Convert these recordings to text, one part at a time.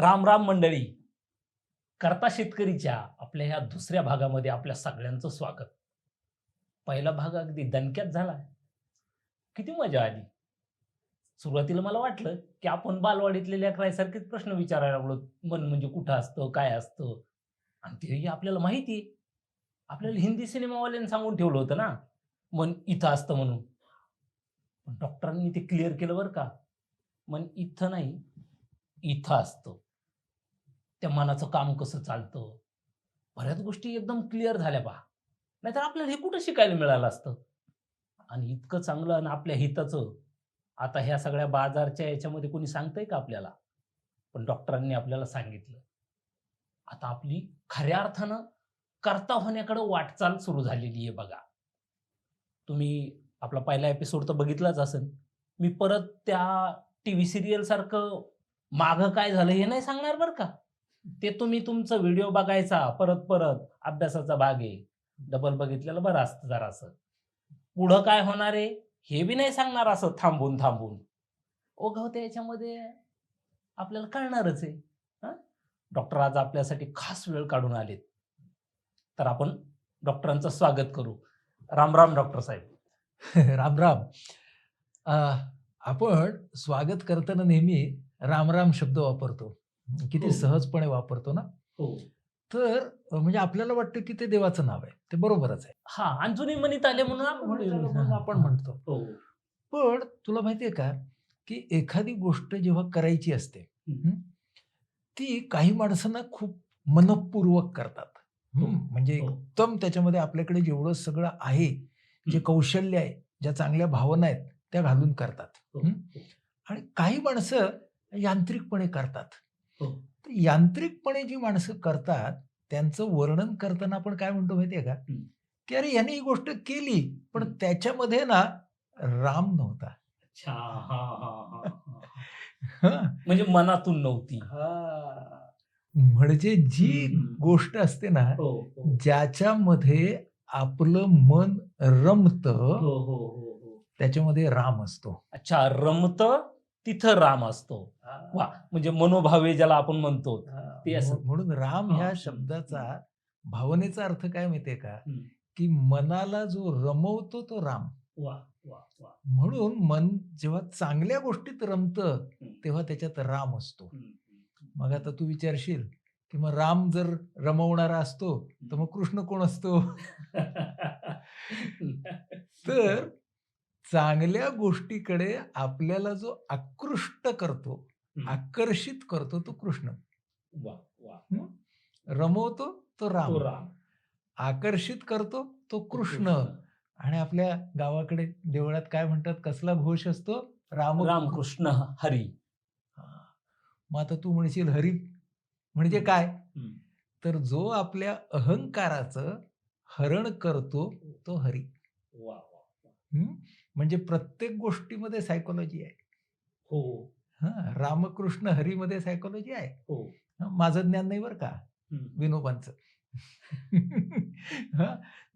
राम राम मंडळी. करता शेतकरीच्या आपल्या ह्या दुसऱ्या भागामध्ये आपल्या सगळ्यांचं स्वागत. पहिला भाग अगदी दणक्यात झाला. किती मजा आली. सुरुवातीला मला वाटलं की आपण बालवाडीतल्या लेकरायसारखेच प्रश्न विचारायला लागलो. मन म्हणजे कुठं असतं काय असतं? आणि तेही आपल्याला माहिती आहे. आपल्याला हिंदी सिनेमावाल्यांनी सांगून ठेवलं होतं ना. मन इथं असतं म्हणून. पण डॉक्टरांनी ते क्लिअर केलं बरं का. मन इथं नाही इथं असतं. त्या मनाचं काम कसं चालतं? बऱ्याच गोष्टी एकदम क्लिअर झाल्या पहा नाहीतर आपल्याला हे कुठं शिकायला मिळालं असतं? आणि इतकं चांगलं आणि आपल्या हिताचं. आता ह्या सगळ्या बाजारच्या याच्यामध्ये कोणी सांगतंय का आपल्याला? पण डॉक्टरांनी आपल्याला सांगितलं. आता आपली खऱ्या अर्थानं करता होण्याकडे वाटचाल सुरू झालेली आहे बघा. तुम्ही आपला पहिला एपिसोड तर बघितलाच असेल. मी परत त्या टी व्ही सिरियल सारखं मागं काय झालं हे नाही सांगणार बरं का? ते तुम्ही तुमचं व्हिडिओ बघायचा परत परत अभ्यासाचा भाग आहे. डबल बघितलेलं बरं असतं जरासं. पुढं काय होणार आहे हे बी नाही सांगणार असं थांबून थांबून. ओघवते याच्यामध्ये आपल्याला कळणारच आहे. हां? डॉक्टर आज आपल्यासाठी खास वेळ काढून आलेत. तर आपण डॉक्टरांचं स्वागत करू. राम राम डॉक्टर साहेब. राम राम. आपण स्वागत करताना नेहमी राम राम शब्द वापरतो. किती हो. सहजपणे वापरतो ना? हो. तर म्हणजे आपल्याला वाटतं की ते देवाचं नाव आहे. ते बरोबरच आहे. हा आणि जुनी म्हणीत आले म्हणून आपण म्हणतो. हो. पण तुला माहितीये का की एखादी गोष्ट जेव्हा करायची असते ती काही माणसांना खूप मनपूर्वक करतात. हं. म्हणजे. एकदम त्याच्यामध्ये आपल्याकडे जेवढं सगळं आहे जे कौशल्य आहे ज्या चांगल्या भावना आहेत त्या घालून करतात? आणि काही माणसं यांत्रिकपणे करतात. हो. तर यांत्रिकपणे जी माणसं करतात त्यांचं वर्णन करताना आपण काय म्हणतो माहितीये का. की अरे याने ही गोष्ट केली पण. त्याच्यामध्ये ना राम नव्हता अच्छा हा हा हा हा. हं? म्हणजे मनातून नव्हती म्हणजे जी. गोष्ट असते ना हो हो ज्याच्यामध्ये आपलं मन रमत हो हो हो हो त्याच्यामध्ये राम असतो अच्छा रमत तिथं राम असतो. वा म्हणजे मनोभावे ज्याला आपण म्हणतो ते असं. म्हणून राम. ह्या शब्दाचा भावनेचा अर्थ काय माहितीये का. की मनाला जो रमवतो तो राम. वा म्हणून मन जेव्हा चांगल्या गोष्टीत रमतं तेव्हा त्याच्यात राम असतो. मग आता तू विचारशील की मग राम जर रमवणारा असतो तर मग कृष्ण कोण असतो? तर चांगल्या गोष्टीकडे आपल्याला जो आकृष्ट करतो. आकर्षित करतो तो कृष्ण. वा वा रमवतो तो राम. तो राम. आकर्षित करतो तो कृष्ण. आणि आपल्या गावाकडे देवळात काय म्हणतात? कसला घोष असतो? राम रामकृष्ण हरी. हा. मग आता तू म्हणशील हरी. म्हणजे काय. तर जो आपल्या अहंकाराचं हरण करतो तो हरी. वा वा वा. म्हणजे प्रत्येक गोष्टीमध्ये सायकोलॉजी आहे. हो. हा रामकृष्ण हरीमध्ये सायकोलॉजी आहे. हो. माझं ज्ञान नाही बरं का. विनोबांचं.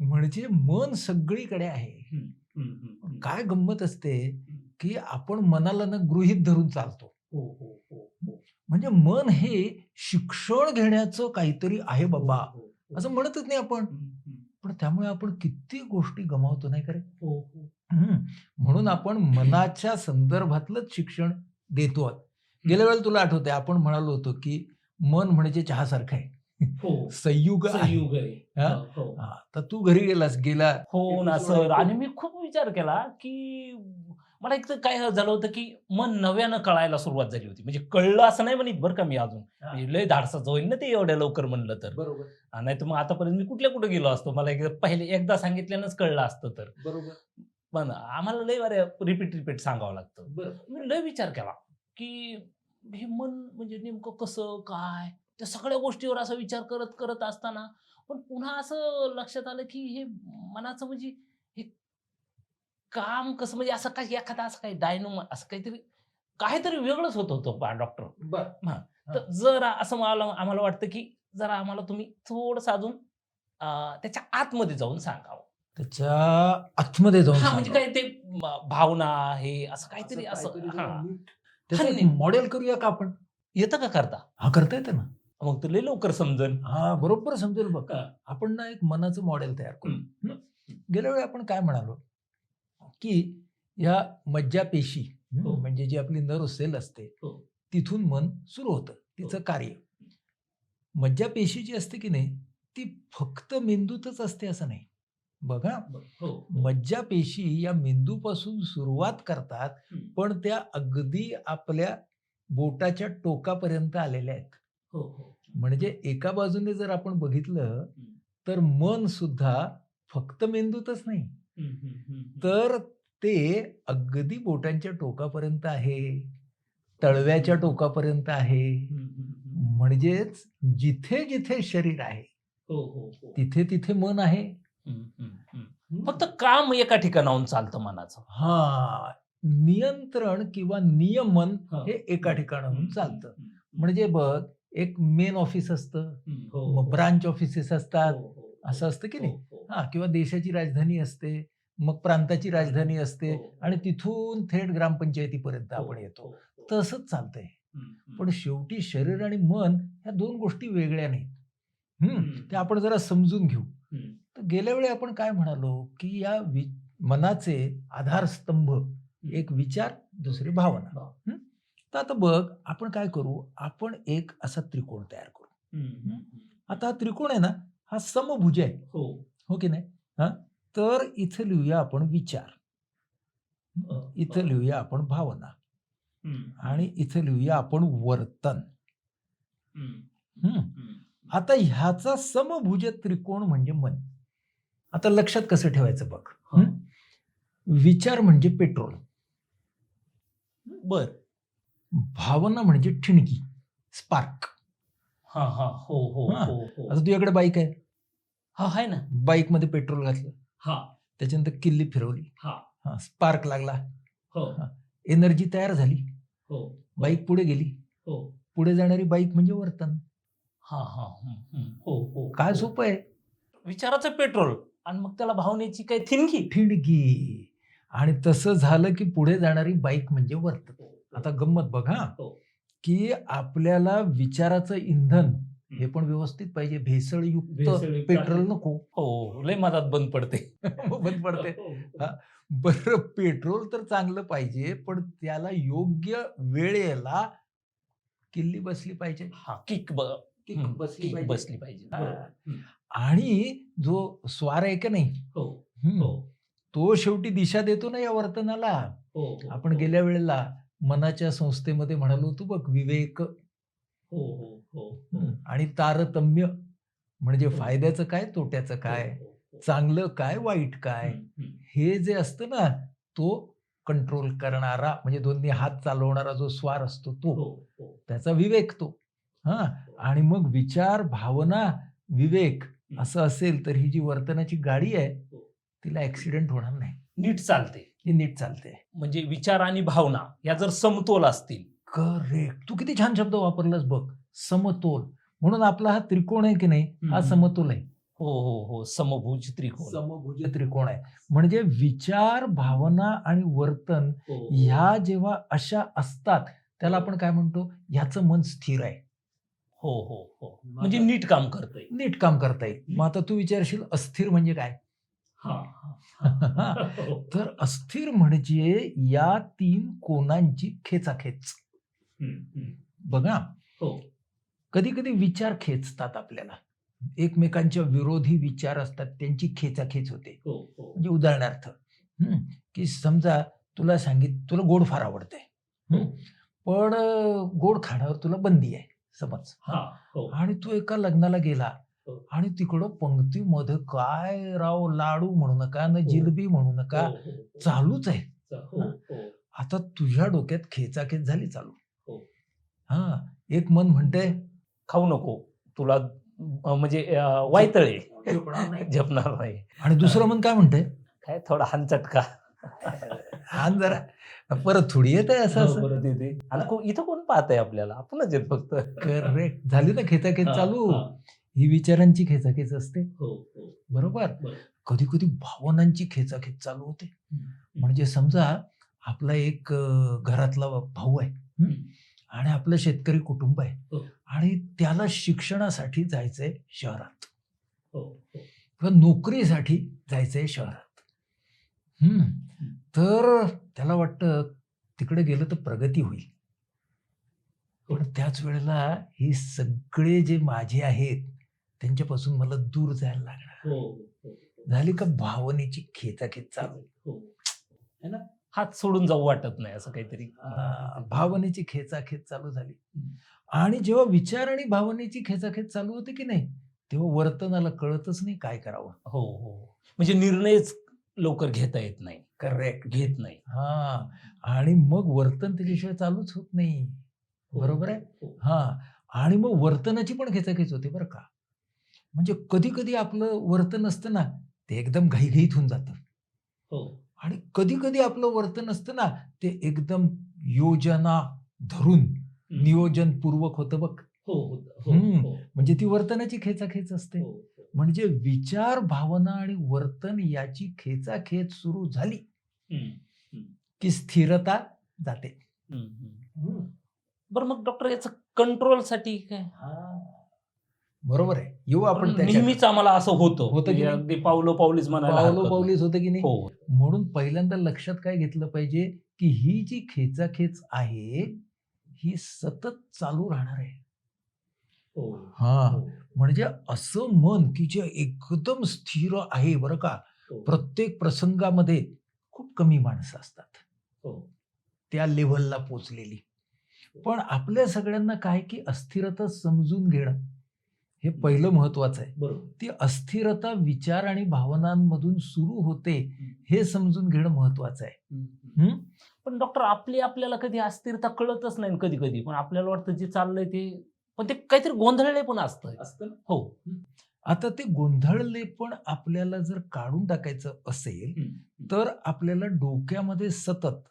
म्हणजे मन सगळीकडे आहे. काय गंमत असते की आपण मनाला ना गृहित धरून चालतो. हो हो हो म्हणजे मन हे शिक्षण घेण्याचं काहीतरी आहे बाबा. असं म्हणतच नाही आपण. पण त्यामुळे आपण किती गोष्टी गमावतो नाही करे हो म्हणून आपण मनाच्या संदर्भातलंच शिक्षण देतो आहोत. गेल्या वेळेला तुला आठवते आपण म्हणालो होतो की मन म्हणजे चहासारखं आहे. हो. संयुग आहे. संयुग आहे. हा? हो हा, तर तू घरी गेलास गेला. हो ना सर. आणि मी खूप विचार केला की मला एक तर काय झालं होतं की मन नव्यानं कळायला सुरुवात झाली होती. म्हणजे कळलं असं नाही म्हणत बरं का मी अजून. हा. म्हणजे लय धाडसाचं होईल ना ते एवढ्या लवकर म्हणलं तर. बरोबर. नाही तर मग आतापर्यंत मी कुठल्या कुठे गेलो असतो? मला एकदा पहिले एकदा सांगितल्यानंच कळलं असतं तर. बरोबर. पण आम्हाला लय बरे रिपीट रिपीट सांगावं लागतं. बरोबर मी लय विचार केला की हे मन म्हणजे नेमकं कसं काय? त्या सगळ्या गोष्टीवर असा विचार करत करत असताना पण पुन्हा असं लक्षात आलं की हे मनाचं म्हणजे हे काम कसं म्हणजे असं काय एखादा असं काही डायनो असं काहीतरी काहीतरी वेगळंच होत होतं डॉक्टर बर. तर जरा असं मला आम्हाला वाटतं की जरा आम्हाला तुम्ही थोडंसं अजून अं, त्याच्या आतमध्ये जाऊन सांगावं. त्याच्या आतमध्ये जाऊन हा म्हणजे सांगा. काय ते म, भावना हे असं काहीतरी असं हा त्याचं हा, एक नाही. मॉडेल करूया का आपण येतं का करता हा करता येतं ना मग तुला लवकर समजन हा बरोबर समजेल बघ हा. आपण ना एक मनाचं मॉडेल तयार करू हम्म. हं? गेल्या वेळी आपण काय म्हणालो की ह्या मज्जापेशी हं, हो. म्हणजे जी आपली नर्व सेल असते हो. तिथून मन सुरू होतं तिचं कार्य मज्जापेशी जी असते की नाही ती फक्त मेंदूतच असते असं नाही बघा हो मज्जापेशी या मेंदूपासून सुरुवात करतात. पण त्या अगदी आपल्या बोटाच्या टोकापर्यंत आलेल्या आहेत हो हो म्हणजे एका बाजूने जर आपण बघितलं तर मन सुद्धा फक्त मेंदूतच नाही. तर ते अगदी बोटांच्या टोकापर्यंत आहे तळव्याच्या टोकापर्यंत आहे. म्हणजेच जिथे जिथे शरीर आहे तिथे तिथे मन आहे. फक्त काम एका ठिकाणाहून चालतं मनाचं. हा नियंत्रण किंवा नियमन हा. हे एका ठिकाणाहून चालतं. म्हणजे बघ एक मेन ऑफिस असतं. ब्रांच ऑफिसेस असतात. हो, हो, हो. असं असतं की नाही? हो, किंवा देशाची राजधानी असते मग प्रांताची राजधानी असते. आणि तिथून थेट ग्रामपंचायतीपर्यंत आपण येतो. तसंच चालतंय. पण शेवटी शरीर आणि मन ह्या दोन गोष्टी वेगळ्या नाहीत. हम्म हम्म. ते आपण जरा समजून घेऊ. तर गेल्या वेळी आपण काय म्हणालो की या वि मनाचे आधारस्तंभ एक विचार दुसरी भावना. भाव. तर आता बघ आपण काय करू? आपण एक असा त्रिकोण तयार करू. आता हा त्रिकोण आहे ना हा समभुज आहे. हो. हो की नाही? हा? तर इथं लिहूया आपण विचार. इथं. लिहूया आपण भावना. आणि इथं लिहूया आपण वर्तन. आता ह्याचा समभुज त्रिकोण म्हणजे मन. आता लक्षात कसं ठेवायचं बघ? विचार म्हणजे पेट्रोल. बर. भावना म्हणजे ठिणगी. स्पार्क. हा हा. हो हो हा. हो आता तुझ्याकडे बाईक आहे. हा आहे ना. बाईकमध्ये पेट्रोल घातलं. हा. त्याच्यानंतर किल्ली फिरवली. हा. हा स्पार्क लागला. हो. हा. एनर्जी तयार झाली. हो. बाईक पुढे गेली. हो. पुढे जाणारी बाईक म्हणजे वर्तन. हा हा. हो हो काय हो. सोपं आहे? विचाराचं पेट्रोल. आणि मग त्याला भावनेची काही थिनकी ठिणगी आणि तसं झालं की पुढे जाणारी बाईक म्हणजे वर्तन. आता गंमत बघा. हो. की आपल्याला विचाराचं इंधन हे पण व्यवस्थित पाहिजे. भेसळयुक्त भेसळयुक्त पेट्रोल आहे. नको. हो लय मधात बंद पडते. बंद पडते. हो, हा. बरं पेट्रोल तर चांगलं पाहिजे पण त्याला योग्य वेळेला किल्ली बसली पाहिजे. हा किक ब- किक हम्म, बसली किक पाहिजे. बसली पाहिजे. हा. हम्म. आणि जो स्वार आहे का नाही हो हम्म, हो तो शेवटी दिशा देतो ना या वर्तनाला हो हो, आपण हो. गेल्या वेळेला मनाच्या संस्थेमध्ये म्हणालो होतो बघ विवेक हो हो हो हो. आणि तारतम्य म्हणजे. फायद्याचं काय तोट्याचं काय हो, हो, हो. चांगलं काय वाईट काय हम्म, हम्म. हे जे असतं ना तो कंट्रोल करणारा म्हणजे दोन्ही हात चालवणारा जो स्वार असतो तो हो हो त्याचा विवेक तो हा आणि मग विचार भावना विवेक असं असेल तर ही जी वर्तनाची गाडी आहे हो. तिला ऍक्सिडेंट होणार नाही. नीट चालते. ही नीट चालते. म्हणजे विचार आणि भावना या जर समतोल असतील. करेक्ट. तू किती छान शब्द वापरलास बघ. समतोल. म्हणून आपला हा त्रिकोण आहे की नाही? हा हम्म. समतोल आहे. हो हो हो. समभुज त्रिकोण. समभुज त्रिकोण आहे. म्हणजे विचार भावना आणि वर्तन हो, ह्या जेव्हा अशा असतात त्याला आपण काय म्हणतो? ह्याचं मन स्थिर आहे. हो हो हो. म्हणजे नीट काम करतोय. नीट काम करता येईल मग आता तू विचारशील अस्थिर म्हणजे काय. तर अस्थिर म्हणजे या तीन कोणांची खेचाखेच. बघा. हो. कधी कधी विचार खेचतात आपल्याला. एकमेकांच्या विरोधी विचार असतात त्यांची खेचाखेच होते. हो हो. म्हणजे उदाहरणार्थ की समजा तुला सांगित तुला गोड फार आवडते हो. पण गोड खाण्यावर तुला बंदी आहे. समज हा. हो आणि तू एका लग्नाला गेला हो. आणि तिकडं पंक्तीमध्ये काय राव लाडू म्हणू नका न जिलबी म्हणू नका हो, हो, हो. चालूच आहे. हो हो. आता तुझ्या डोक्यात खेचाखेच झाली चालू. हो. हा एक मन म्हणते खाऊ नको तुला म्हणजे वायतळे. जपणार नाही. आणि दुसरं मन काय म्हणते? काय थोडा हानचटका. हान जरा. परत थोडी येत आहे असं हो, असं. परत येते. आणि को- इथं कोण पाहत आहे आपल्याला? आपणच येत फक्त. करेक्ट झाली ना खेचाखेच हा, चालू. हा. ही विचारांची खेचाखेच असते. हो हो. बरोबर? बरोबर. कधी कधी भावनांची खेचाखेच चालू होते. म्हणजे समजा आपला एक अं, घरातला भाऊ आहे हं? आणि आपलं शेतकरी कुटुंब आहे. हो. आणि त्याला शिक्षणासाठी जायचंय शहरात. हो, किंवा नोकरीसाठी जायचंय शहरात. हम्म. तर त्याला वाटतं तिकडे गेलं तर प्रगती होईल. पण त्याच वेळेला हे सगळे जे माझे आहेत त्यांच्यापासून मला दूर जायला लागणार. झाली का भावनेची खेचाखेच चालू. हात सोडून जाऊ वाटत नाही असं काहीतरी. भावनेची खेचाखेच चालू झाली. आणि जेव्हा विचार आणि भावनेची खेचाखेच चालू होते की नाही तेव्हा वर्तनाला कळतच नाही काय करावं. हो हो. म्हणजे निर्णयच लवकर घेता येत नाही. करेक्ट घेत नाही. हा. आणि मग वर्तन त्याच्याशिवाय चालूच होत नाही. बरोबर आहे? हो, हा. आणि मग वर्तनाची पण खेचाखेच होते बरं का. म्हणजे कधी कधी आपलं वर्तन असतं ना ते एकदम घाईघाईत होऊन जातं. हो. आणि कधी कधी आपलं वर्तन असतं ना ते एकदम योजना धरून नियोजनपूर्वक होतं बघ. हो हो, हो, हम्म. हो, म्हणजे ती वर्तनाची खेचाखेच असते. हो, हो. म्हणजे विचार भावना आणि वर्तन याची खेचाखेच सुरू झाली. की स्थिरता जाते. बरं मग डॉक्टर याचं कंट्रोलसाठी काय? बरोबर आहे. येऊ आपण. नेहमीच आम्हाला असं होतं. होतं की? अगदी पावलो पावलीच म्हणायला पावलो पावलीच होतं की नाही. हो. म्हणून पहिल्यांदा लक्षात काय घेतलं पाहिजे की ही जी खेचाखेच आहे ही सतत चालू राहणार आहे. हो, हा. हो, म्हणजे असं मन की जे एकदम स्थिर आहे बरं का प्रत्येक प्रसंगामध्ये खूप कमी माणसं असतात. हो. त्या लेव्हलला पोचलेली. पण आपल्या सगळ्यांना काय की अस्थिरता समजून घेणं हे पहिलं महत्वाचं आहे. बरोबर. ती अस्थिरता विचार आणि भावनांमधून सुरू होते हे समजून घेणं महत्वाचं आहे. हम्म. पण डॉक्टर आपली आपल्याला कधी अस्थिरता कळतच नाही कधी कधी. पण आपल्याला वाटतं जे चाललंय ते पण ते काहीतरी गोंधळले पण असतं. असतं ना? हो. आता ते गोंधळले पण आपल्याला जर काढून टाकायचं असेल. तर आपल्याला डोक्यामध्ये सतत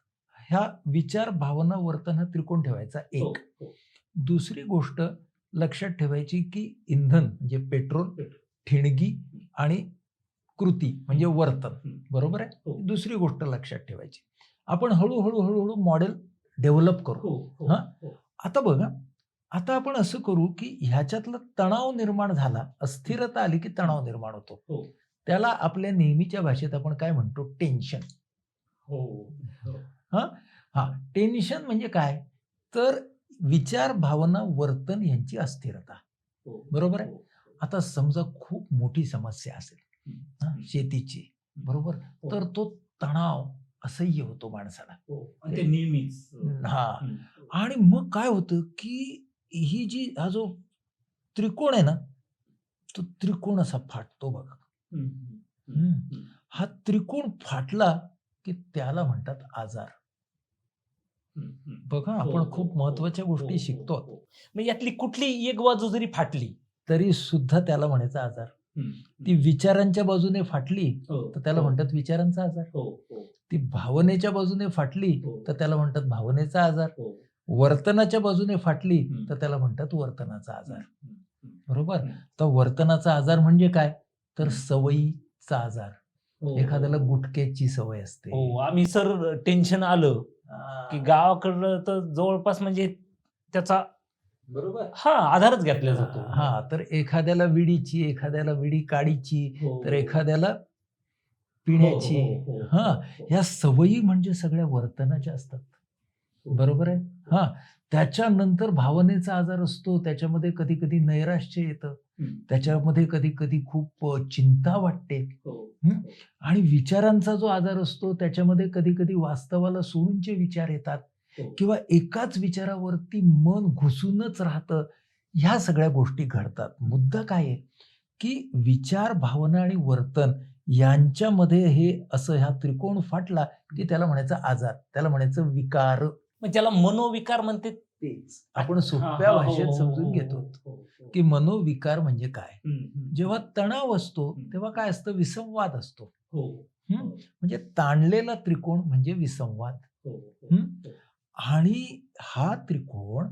ह्या विचार भावना वर्तन हा त्रिकोण ठेवायचा हो, एक हो. दुसरी गोष्ट लक्षात ठेवायची की इंधन म्हणजे पेट्रोल. ठिणगी आणि कृती म्हणजे वर्तन. बरोबर आहे हो. दुसरी गोष्ट लक्षात ठेवायची आपण हळूहळू हळूहळू मॉडेल डेव्हलप करू? हो. आता बघा आता आपण असं करू की ह्याच्यातला तणाव निर्माण झाला अस्थिरता आली की तणाव निर्माण होतो हो. त्याला आपल्या नेहमीच्या भाषेत आपण काय म्हणतो टेन्शन हो, हो. हा टेन्शन म्हणजे काय तर विचार भावना वर्तन यांची अस्थिरता हो. बरोबर आहे? हो. आता समजा खूप मोठी समस्या असेल. हा, शेतीची बरोबर हो. तर तो तणाव असह्य होतो माणसाला हो. हा. आणि मग काय होतं की ही जी हा जो त्रिकोण आहे ना तो त्रिकोण असा फाटतो बघा हम्म. हा त्रिकोण फाटला की त्याला म्हणतात आजार. बघा हो, आपण हो, खूप हो, महत्त्वाच्या हो, गोष्टी हो, शिकतो हो. मग यातली कुठली एक बाजू जरी फाटली तरी सुद्धा त्याला म्हणायचा आजार. ती विचारांच्या बाजूने फाटली तर त्याला म्हणतात विचारांचा आजार हो, हो, ती भावनेच्या बाजूने फाटली हो, तर त्याला म्हणतात भावनेचा आजार हो. वर्तनाच्या बाजूने फाटली. तर त्याला म्हणतात वर्तनाचा आजार. बरोबर. तर वर्तनाचा आजार म्हणजे काय तर. सवयीचा आजार हो, एखाद्याला. गुटख्याची सवय असते हो आम्ही सर टेन्शन आलं की गावाकडलं तर जवळपास म्हणजे त्याचा बरोबर हा आधारच घेतला जातो हा तर एखाद्याला विडीची एखाद्याला विडी काडीची हो. तर एखाद्याला पिण्याची हो. ह्या सवयी म्हणजे सगळ्या वर्तनाच्या असतात. बरोबर आहे हा त्याच्यानंतर भावनेचा आजार असतो त्याच्यामध्ये कधी कधी नैराश्य येतं. त्याच्यामध्ये कधी कधी खूप चिंता वाटते हो. आणि विचारांचा जो आजार असतो त्याच्यामध्ये कधी कधी वास्तवाला सोडूनचे विचार येतात हो. किंवा एकाच विचारावरती मन घुसूनच राहतं ह्या सगळ्या गोष्टी घडतात मुद्दा काय आहे की विचार भावना आणि वर्तन यांच्यामध्ये हे असं ह्या त्रिकोण फाटला की त्याला म्हणायचं आजार त्याला म्हणायचं विकार मग ज्याला मनोविकार म्हणते तेच. आपण सोप्या हा, भाषेत हो, समजून हो, घेतो. की मनोविकार म्हणजे काय. जेव्हा तणाव असतो. तेव्हा काय असतं? विसंवाद असतो. म्हणजे ताणलेला त्रिकोण म्हणजे विसंवाद. आणि हा त्रिकोण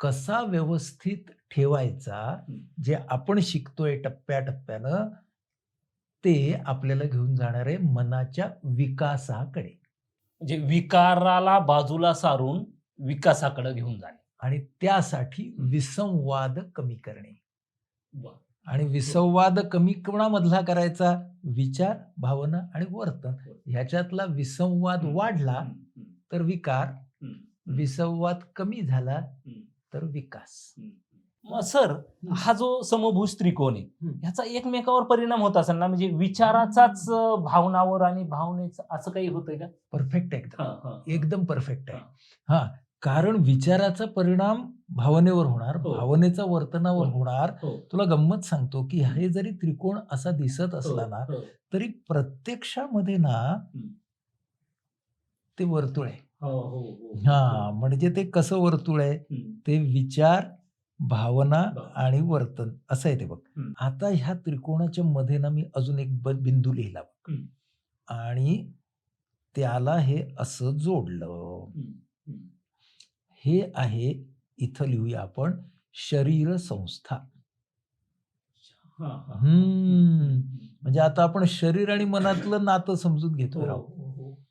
कसा व्यवस्थित ठेवायचा. जे आपण शिकतोय टप्प्याटप्प्यानं ते आपल्याला घेऊन जाणार आहे मनाच्या विकासाकडे. म्हणजे विकाराला बाजूला सारून विकासाकडे घेऊन जाणे. आणि त्यासाठी विसंवाद कमी करणे. आणि विसंवाद कमी कोणामधला करायचा? विचार भावना आणि वर्तन. ह्याच्यातला विसंवाद वाढला तर विकार. विसंवाद कमी झाला. तर विकास. सर हा जो समभुज त्रिकोण आहे. ह्याचा एकमेकावर परिणाम होत असेल ना? म्हणजे विचाराचाच भावनावर आणि भावनेचं असं काही होतंय का? परफेक्ट एकदम. एक एकदम परफेक्ट आहे. हा. कारण विचाराचा परिणाम भावनेवर होणार हो. भावनेचा वर्तनावर हो. होणार. तुला गंमत सांगतो की हे जरी त्रिकोण असा दिसत असला ना तरी प्रत्यक्षामध्ये ना ते वर्तुळ आहे. हा म्हणजे ते कसं वर्तुळ आहे? ते विचार भावना. आणि वर्तन असं आहे ते बघ. आता ह्या त्रिकोणाच्या मध्ये ना मी अजून एक बिंदू लिहिला बघ. आणि त्याला हे असं जोडलं. हे आहे इथं लिहूया आपण शरीर संस्था. हम्म. म्हणजे आता आपण शरीर आणि मनातलं नातं समजून घेतोय राव. हो,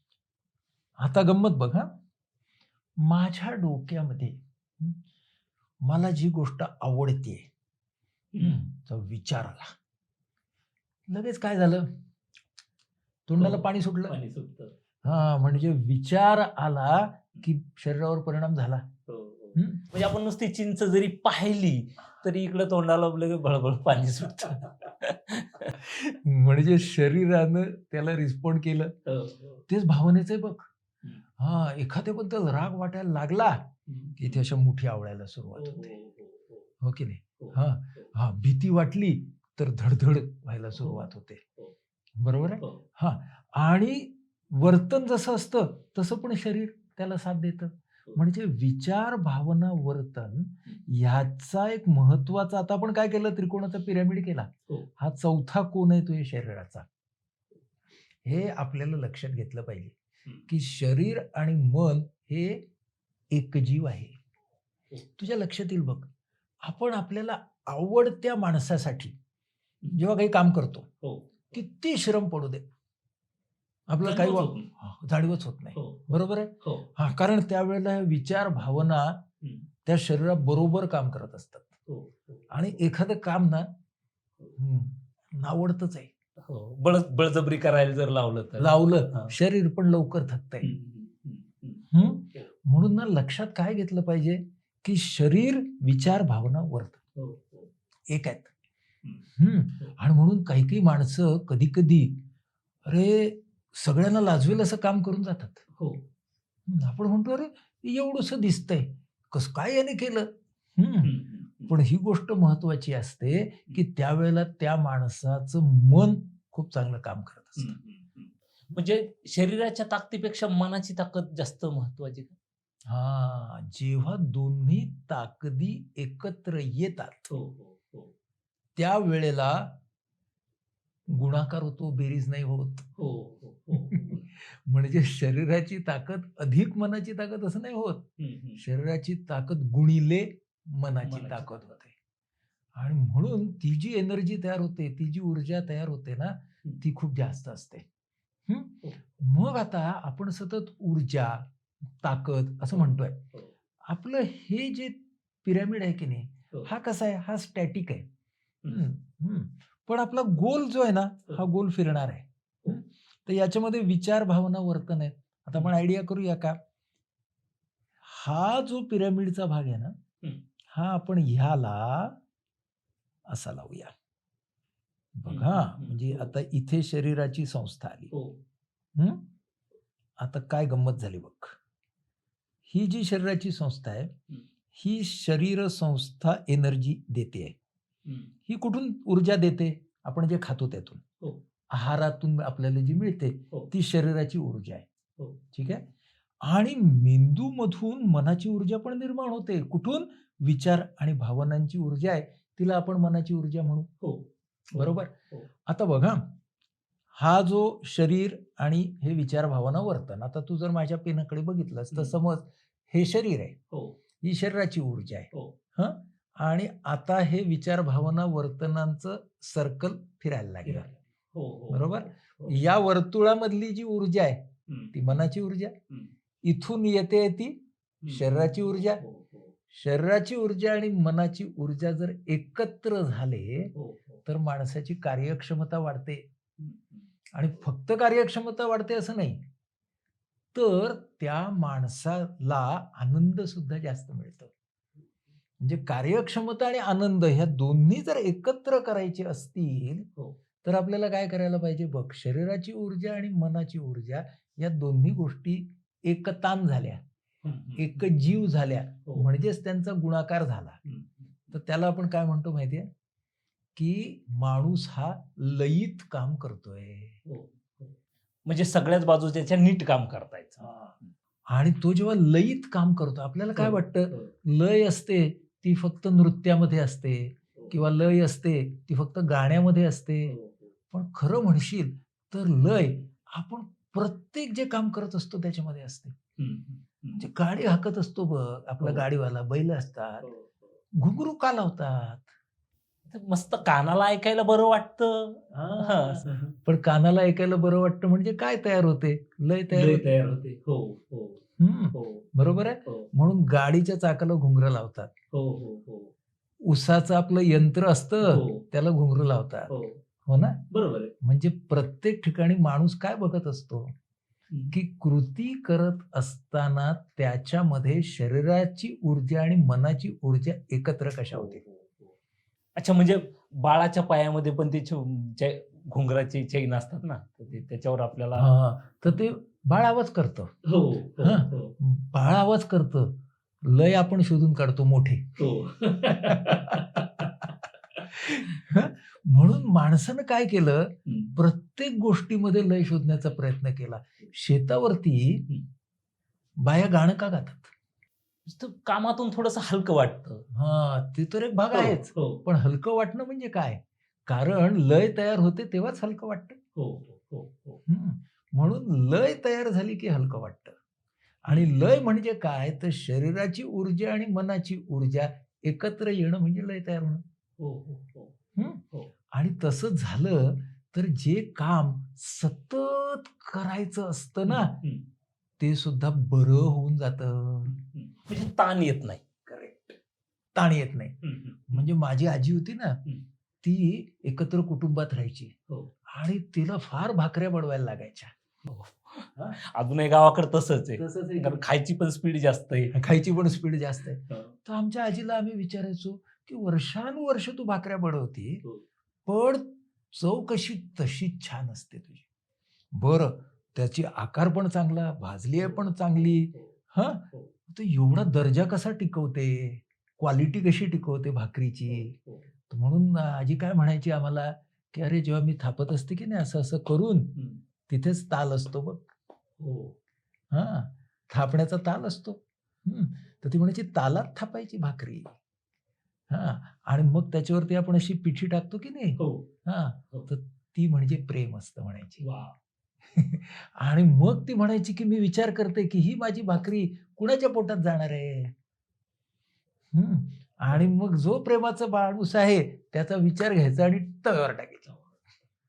आता गंमत बघ हा. माझ्या डोक्यामध्ये हं, मला जी गोष्ट आवडते तो विचार आला. लगेच काय झालं? तोंडाला हो. पाणी सुटलं. पाणी सुटतं. हा म्हणजे विचार आला की शरीरावर परिणाम झाला. हो, हो. म्हणजे आपण नुसती चिंच जरी पाहिली तरी इकडं तोंडाला लगेच बळबळ पाणी सुटत. म्हणजे शरीरानं त्याला रिस्पॉन्ड केलं. तेच भावनेचं आहे बघ. हं. हा एखाद्याबद्दल राग वाटायला लागला की इथे अशा मुठी आवडायला सुरुवात होते. हो की नाही? हा हा भीती वाटली तर धडधड व्हायला सुरुवात होते. हो. बरोबर आहे? आणि वर्तन जसं असतं तसं पण शरीर त्याला साथ देतं. म्हणजे विचार भावना वर्तन ह्याचा एक महत्त्वाचा आता आपण काय केलं? त्रिकोणाचा पिरामिड केला. हो. हा चौथा कोण आहे तो या शरीराचा. हे आपल्याला लक्षात घेतलं पाहिजे. की शरीर आणि मन हे एकजीव आहे. हो. तुझ्या लक्षात येईल बघ आपण आपल्याला आवडत्या माणसासाठी जेव्हा काही काम करतो हो. किती श्रम पडू दे. आपल्याला काही हा, जाणीवच होत नाही. बरोबर आहे? हा. कारण त्यावेळेला विचार भावना. त्या शरीराबरोबर काम करत असतात. आणि एखादं काम ना नावडतच आहे. हो. बळ बळजबरी करायला जर लावलं तर लावलं हा. शरीर पण लवकर थकतंय? म्हणून ना लक्षात काय घेतलं पाहिजे की शरीर विचार भावना वर्तन हो, हो. एक आहेत. आणि म्हणून काही काही माणसं कधी कधी अरे सगळ्यांना लाजवेल असं काम करून जातात हो. आपण म्हणतो अरे एवढंस दिसतंय कसं काय याने केलं. पण ही गोष्ट महत्वाची असते की त्यावेळेला त्या माणसाचं मन खूप चांगलं काम करत असतं. म्हणजे शरीराच्या ताकदीपेक्षा मनाची ताकद जास्त महत्वाची का? हा जेव्हा दोन्ही ताकदी एकत्र येतात हो, हो, हो. त्यावेळेला गुणाकार होतो बेरीज नाही होत हो, हो, हो. म्हणजे शरीराची ताकद अधिक मनाची ताकद असं नाही होत. शरीराची ताकद गुणिले मनाची ताकद. होते आणि म्हणून ती जी एनर्जी तयार होते ती जी ऊर्जा तयार होते ना ती खूप जास्त असते हं? हो. मग आता आपण सतत ऊर्जा ताकद असं म्हणतोय हो. आपलं हे जे पिरॅमिड आहे की नाही हो. हा कसा आहे हा स्टॅटिक आहे हम्म. हं, हं. पण आपला गोल जो आहे ना हा गोल फिरणार आहे हो. हं? तर याच्यामध्ये विचार भावना वर्तन आहे आता आपण आयडिया करूया का हा जो पिरॅमिडचा भाग आहे ना हं. हा आपण ह्याला असा लावूया बघा. म्हणजे हो. आता इथे शरीराची संस्था आली हो. हं? आता काय गंमत झाली बघ ही जी शरीराची संस्था आहे हं. शरीर संस्था एनर्जी देते आहे हम्म. ही कुठून ऊर्जा देते आपण जे खातो त्यातून हो. आहारातून आपल्याला जी मिळते. ती शरीराची ऊर्जा आहे हो. ठीक आहे आणि मेंदूमधून मनाची ऊर्जा पण निर्माण होते कुठून विचार आणि भावनांची ऊर्जा आहे तिला आपण मनाची ऊर्जा म्हणू हो. बरोबर हो. आता बघा हा जो शरीर आणि हे विचार भावना वर्तन आता तू जर माझ्या पेनाकडे बघितलंस तर हं. समज हे शरीर आहे हो. ही शरीराची ऊर्जा आहे हो. हं? आणि आता हे विचार भावना वर्तनांचं सर्कल फिरायला लागलं हो, हो. बरोबर? हो. या वर्तुळामधली जी ऊर्जा आहे. ती मनाची ऊर्जा. इथून येते ती शरीराची ऊर्जा हो, हो, शरीराची ऊर्जा आणि मनाची ऊर्जा जर एकत्र झाले हो, हो. तर माणसाची कार्यक्षमता वाढते. आणि फक्त कार्यक्षमता वाढते असं नाही तर त्या माणसाला आनंद सुद्धा जास्त मिळतो म्हणजे कार्यक्षमता आणि आनंद ह्या दोन्ही जर एकत्र करायचे असतील हो. तर आपल्याला काय करायला पाहिजे बघ शरीराची ऊर्जा आणि मनाची ऊर्जा या दोन्ही गोष्टी एकतान झाल्या. एक जीव झाल्या हो. म्हणजेच त्यांचा गुणाकार झाला. तर त्याला आपण काय म्हणतो माहितीये? की माणूस हा लयीत काम करतोय. हो, हो. म्हणजे सगळ्याच बाजू त्याच्या नीट काम करतायचं. आणि तो जेव्हा लयीत काम करतो आपल्याला काय वाटतं? लय असते ती फक्त नृत्यामध्ये असते. किंवा लय असते ती फक्त गाण्यामध्ये असते. पण खरं म्हणशील तर लय आपण प्रत्येक जे काम करत असतो त्याच्यामध्ये असते. म्हणजे गाडी हाकत असतो बघ आपला हो. गाडीवाला बैल असतात. हो, हो. घुंगरू का लावतात? मस्त कानाला ऐकायला बरं वाटतं. पण कानाला ऐकायला बरं वाटतं म्हणजे काय तयार होते? लय तयार होते. हो हो. हो. बरोबर आहे? म्हणून गाडीच्या चाकाला घुंगरं लावतात. हो हो हो. उसाचं आपलं यंत्र असतं त्याला घुंगरू लावतात. हो ना? बरोबर आहे. म्हणजे प्रत्येक ठिकाणी माणूस काय बघत असतो. की कृती करत असताना त्याच्यामध्ये शरीराची ऊर्जा आणि मनाची ऊर्जा एकत्र कशा होते? हो, हो, हो. अच्छा म्हणजे बाळाच्या पायामध्ये पण ते घुंगराचे चैन असतात ना त्याच्यावर आपल्याला हा, तर ते बाळ आवाज करतं. बाळ आवाज करतं. लय आपण शोधून काढतो मोठे. हो. म्हणून माणसानं काय केलं. प्रत्येक गोष्टीमध्ये लय शोधण्याचा प्रयत्न केला. शेतावरती बाया गाणं का गातात? कामातून थोडस हलकं वाटतं. हा ते तर एक भाग आहेच. हो. पण हलकं वाटणं म्हणजे काय? कारण लय तयार होते तेव्हाच हलकं वाटतं. हो हो हो. म्हणून लय तयार झाली की हलकं वाटतं. आणि लय म्हणजे काय? तर शरीराची ऊर्जा आणि मनाची ऊर्जा एकत्र येणं म्हणजे लय तयार होणं. हो हो हो. हो. आणि तसं झालं तर जे काम सतत करायचं असतं ना. ते सुद्धा बरं होऊन जातं. म्हणजे ताण येत नाही करेक्ट ताण येत नाही. म्हणजे माझी आजी होती ना. ती एकत्र कुटुंबात राहायची हो. आणि तिला फार भाकऱ्या बडवायला लागायच्या अजूनही गावाकडे तसंच आहे तसंच आहे कारण खायची पण स्पीड जास्त आहे खायची पण स्पीड जास्त आहे हो. तर आमच्या आजीला आम्ही विचारायचो की वर्षानुवर्ष तू भाकऱ्या बडवती हो. पण चव कशी तशीच छान असते तुझी. बरं त्याची आकार पण चांगला भाजली आहे पण चांगली. हा. तर एवढा दर्जा कसा टिकवते? क्वालिटी कशी टिकवते भाकरीची? म्हणून आजी काय म्हणायची आम्हाला की अरे जेव्हा मी थापत असते की नाही असं असं करून. तिथेच ताल असतो बघ. हो. हा? थापण्याचा ताल असतो. हम्म. तर ती म्हणायची तालात थापायची भाकरी. हा. आणि मग त्याच्यावरती आपण अशी पिठी टाकतो की नाही? हो. हा. हो. तर ती म्हणजे प्रेम असतं म्हणायची. वा. आणि मग ती म्हणायची की मी विचार करते की ही माझी भाकरी कुणाच्या पोटात जाणार आहे? हम्म. आणि मग जो प्रेमाचा माणूस आहे त्याचा विचार घ्यायचा आणि तव्यावर टाकायचा.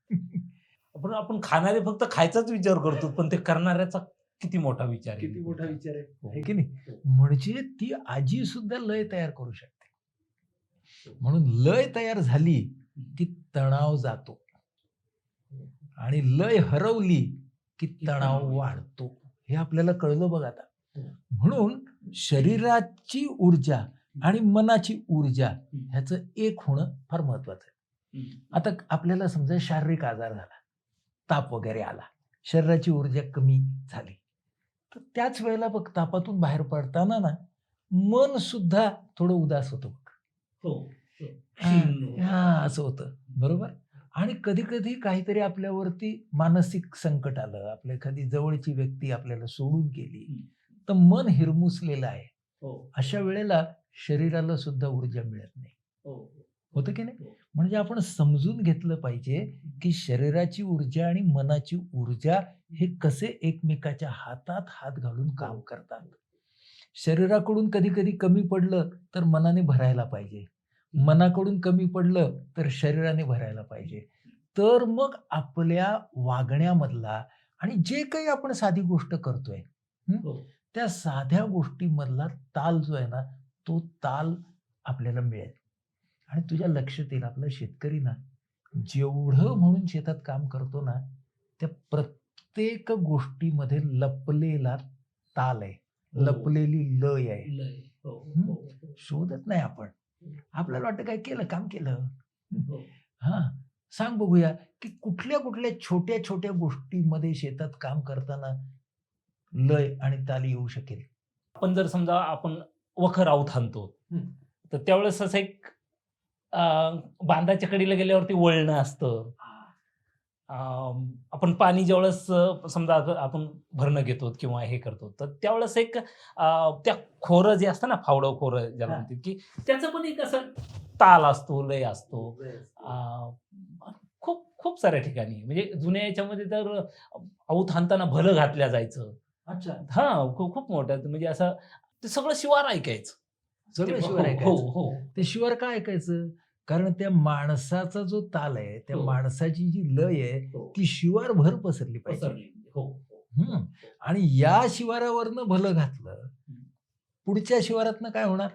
आपण आपण खाणारे फक्त खायचाच विचार करतो पण ते करणाऱ्याचा किती मोठा विचार किती मोठा विचार आहे. हो. है की नाही? म्हणजे ती आजी सुद्धा लय तयार करू शकते. म्हणून लय तयार झाली की तणाव जातो आणि लय हरवली की तणाव वाढतो हे आपल्याला कळलं बघ आता हो. म्हणून शरीराची ऊर्जा आणि मनाची ऊर्जा. ह्याचं एक होणं फार महत्वाचं आहे. आता आपल्याला समजा शारीरिक आजार झाला ताप वगैरे आला शरीराची ऊर्जा कमी झाली तर त्याच वेळेला बघ तापातून बाहेर पडताना ना मन सुद्धा थोडं उदास होतं हो हो. हा, असं होतं. बरोबर? आणि कधी कधी काहीतरी आपल्यावरती मानसिक संकट आलं. आपल्या एखादी जवळची व्यक्ती आपल्याला सोडून गेली. तर मन हिरमुसलेलं आहे. हो. अशा वेळेला शरीराला सुद्धा ऊर्जा मिळत नाही. होतं की नाही. म्हणजे आपण समजून घेतलं पाहिजे की शरीराची ऊर्जा आणि मनाची ऊर्जा हे कसे एकमेकाच्या हातात हात घालून काम करतात. शरीराकडून कधी कधी कमी पडलं तर मनाने भरायला पाहिजे. मनाकडून कमी पडलं तर शरीराने भरायला पाहिजे. तर मग आपल्या वागण्यामधला आणि जे काही आपण साधी गोष्ट करतोय हो? त्या साध्या गोष्टीमधला ताल जो आहे ना तो ताल आपल्याला मिळेल. आणि तुझ्या लक्षात येईल आपला शेतकरी ना जेवढं म्हणून शेतात काम करतो ना त्या प्रत्येक गोष्टीमध्ये लपलेला ताल आहे. लपलेली लय आहे. हो. हो, हो, शोधत नाही आपण. आपल्याला वाटतं काय केलं काम केलं. हो. हा. सांग बघूया की कुठल्या कुठल्या छोट्या छोट्या गोष्टीमध्ये शेतात काम करताना लय आणि ताल येऊ शकेल? आपण जर समजा आपण वखर आऊत हम्म. तर त्यावेळेस असं एक बांधाच्या कडीला गेल्यावरती वळणं असतं. आपण पाणी ज्यावेळेस समजा आपण भरणं घेतो किंवा हे करतो तर त्यावेळेस एक त्या खोरं जे असतं ना फावडं खोरं ज्याला हा. म्हणतात की त्याचं पण एक असं ताल असतो लय असतो. खूप खूप साऱ्या ठिकाणी. म्हणजे जुन्या याच्यामध्ये तर आऊत हाणताना भलं घातल्या जायचं. अच्छा. हा खूप खूप मोठं. म्हणजे असं ते सगळं शिवार ऐकायचं. सगळं शिवार हो ऐकायचं. हो. ते शिवार काय ऐकायचं? कारण त्या माणसाचा जो ताल आहे त्या हो. माणसाची जी लय आहे हो ती शिवार भर पसरली पाहिजे पसरली. हो हो. हम्म. आणि या शिवारावरनं भलं घातलं पुढच्या शिवारातनं काय होणार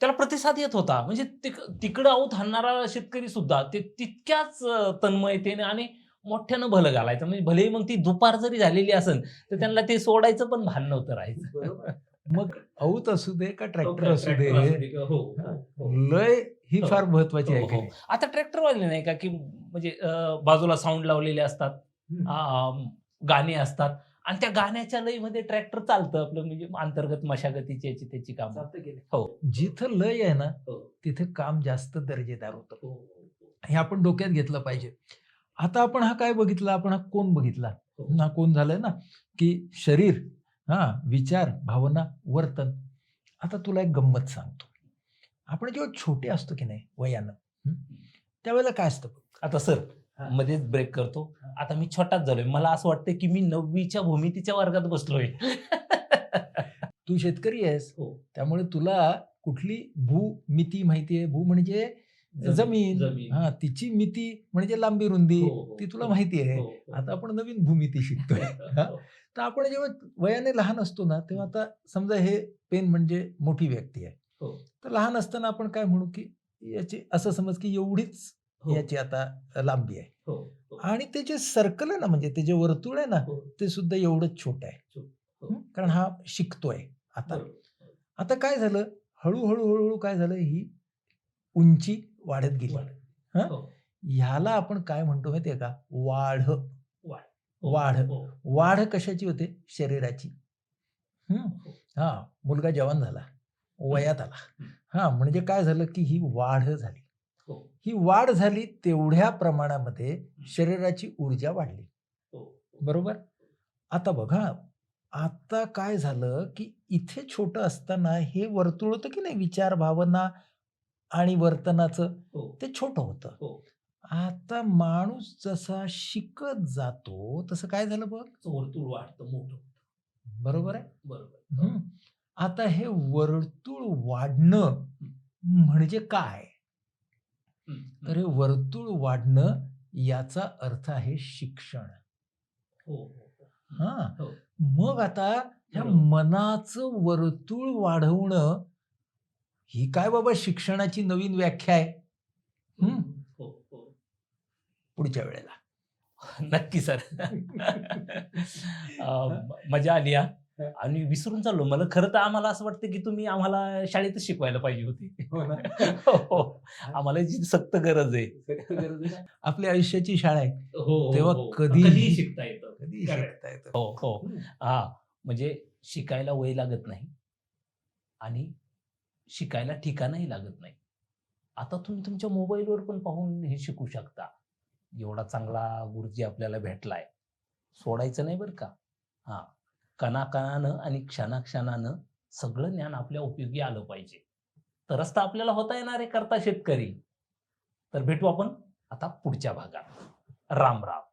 त्याला प्रतिसाद येत होता म्हणजे तिक- तिकडं आऊत हाणणारा शेतकरी सुद्धा ते तितक्याच अं, तन्मयतेने आणि मोठ्यानं भलं घालायचं म्हणजे भलेही मग ती दुपार जरी झालेली असेल तर त्यांना ते सोडायचं पण भान नव्हतं राहायचं मग औत असू दे का ट्रॅक्टर असू दे हो, हो, हो. लय ही हो. फार महत्वाची आहे हो, हो. आता ट्रॅक्टर वाले नाही का की म्हणजे अं, बाजूला साऊंड लावलेले असतात हम्म. अं, गाणी असतात आणि त्या गाण्याच्या लयमध्ये ट्रॅक्टर चालतं आपलं म्हणजे अंतर्गत मशागतीची याची त्याची काम. हो. जिथं लय आहे ना हो. तिथे काम जास्त दर्जेदार होतं. हो, हे आपण डोक्यात घेतलं पाहिजे. आता आपण हा काय बघितला? आपण हा कोण बघितला? हो. हा कोण झालाय ना की शरीर हा विचार भावना वर्तन. आता तुला एक गंमत सांगतो. आपण जेव्हा छोटे असतो की नाही वयानं? त्यावेळेला काय असतं? आता सर. मध्येच ब्रेक करतो आता मी छोटाच झालोय मला असं वाटतं की मी नववीच्या भूमितीच्या वर्गात बसलोय तू शेतकरी आहेस हो. त्यामुळे तुला कुठली भूमिती माहिती आहे भू म्हणजे जमीन. हा तिची मिती म्हणजे लांबी रुंदी हो, हो, ती तुला. माहिती आहे हो. आता आपण नवीन भूमिती शिकतोय? तर आपण जेव्हा वयाने लहान असतो ना तेव्हा आता समजा हे पेन म्हणजे मोठी व्यक्ती आहे हो. तर लहान असताना आपण काय म्हणू की याची असं समज की एवढीच हो, याची आता लांबी आहे. हो. आणि ते जे सर्कल आहे ना म्हणजे ते जे वर्तुळ आहे ना. ते सुद्धा एवढंच छोटं आहे? कारण हा शिकतोय आता. आता काय झालं? हळूहळू हळूहळू काय झालं? ही उंची वाढत गेली. ह्याला आपण काय म्हणतो माहितीये का? वाढ. वाढ. वाढ. कशाची होते? शरीराची. हम्म हो. हा मुलगा जवान झाला. वयात आला. हा. म्हणजे काय झालं की ही वाढ झाली. हो, ही वाढ झाली तेवढ्या प्रमाणामध्ये शरीराची ऊर्जा वाढली. हो. बरोबर? आता बघा आता काय झालं की इथे छोटं असताना हे वर्तुळ होतं की नाही? विचार भावना आणि वर्तनाचं हो, ते छोटं होतं. हो. आता माणूस जसा शिकत जातो तसं काय झालं बघ? वर्तुळ वाढतं मोठं बरोबर आहे? बरोबर. हम्म. आता हे वर्तुळ वाढणं म्हणजे काय. तर हे वर्तुळ वाढणं याचा अर्थ आहे शिक्षण हो, हो, हो. हा. मग आता ह्या. मनाचं वर्तुळ वाढवणं ही काय बाबा शिक्षणाची नवीन व्याख्या आहे हम्म. पुढच्या वेळेला नक्की सर मजा आली हा आणि विसरून चाललो. मला खरं तर आम्हाला असं वाटतं की तुम्ही आम्हाला शाळेतच शिकवायला पाहिजे होती. हो, हो. आम्हाला जी सक्त गरज आहे. आपल्या आयुष्याची शाळा आहे. हो तेव्हा हो. कधीही- शिकता येतं. कधी. शिकता येतं. हो हो. हा म्हणजे शिकायला वय लागत नाही. आणि शिकायला ठिकाणही लागत नाही. आता तुम्ही तुमच्या मोबाईलवर पण पाहून हे शिकू शकता. एवढा चांगला गुरुजी आपल्याला भेटलाय. सोडायचं नाही बरं का? हा. कणाकणानं आणि क्षणाक्षणानं सगळं ज्ञान आपल्या उपयोगी आलं पाहिजे. तरच तर आपल्याला होता येणार आहे करता शेतकरी. तर भेटू आपण आता पुढच्या भागात. राम राम.